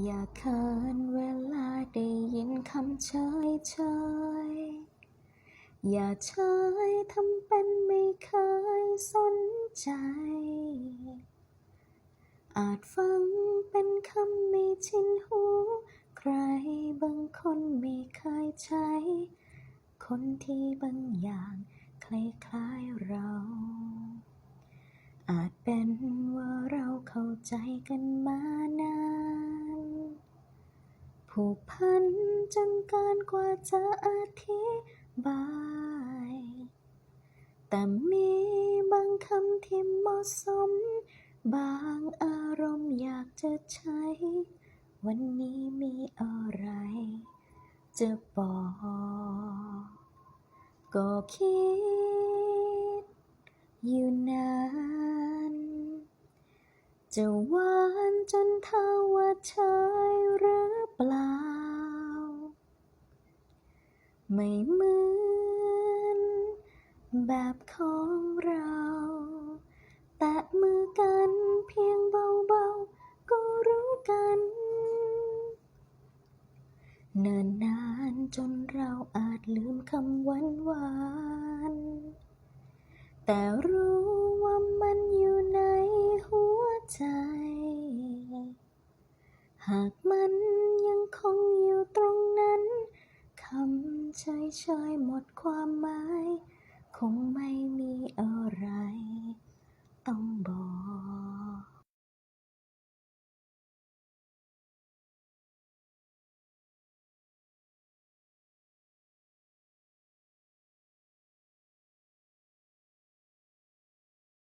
อย่าเคินเวลาได้ยินคำเฉยเฉยอย่าเฉยทำเป็นไม่เคยสนใจ อาจฟังเป็นคำไม่ชินหู ใครบางคนไม่เคยใช้ คนที่บางอย่างคล้ายๆเรา อาจเป็นว่าเราเข้าใจกันมานาน ผูกพันจนเกินกว่าจะอธิบาย แต่มีบางคำที่เหมาะสม บางอารมณ์อยากจะใช้ วันนี้มีอะไร จะบอก ก็คิด อยู่นานจะหวานจนเท่าว่าเชยหรือ ไม่เหมือนแบบของเรา แตะมือกันเพียงเบาๆ ก็รู้กัน เนิ่นนานจนเราอาจลืมคำหวานหวานๆแต่รู้ว่ามันอยู่ในหัวใจ หากมันยังคงอยู่ตรงนั้นำเฉยหมดความหมาย คงไม่มีอะไร ต้องบอก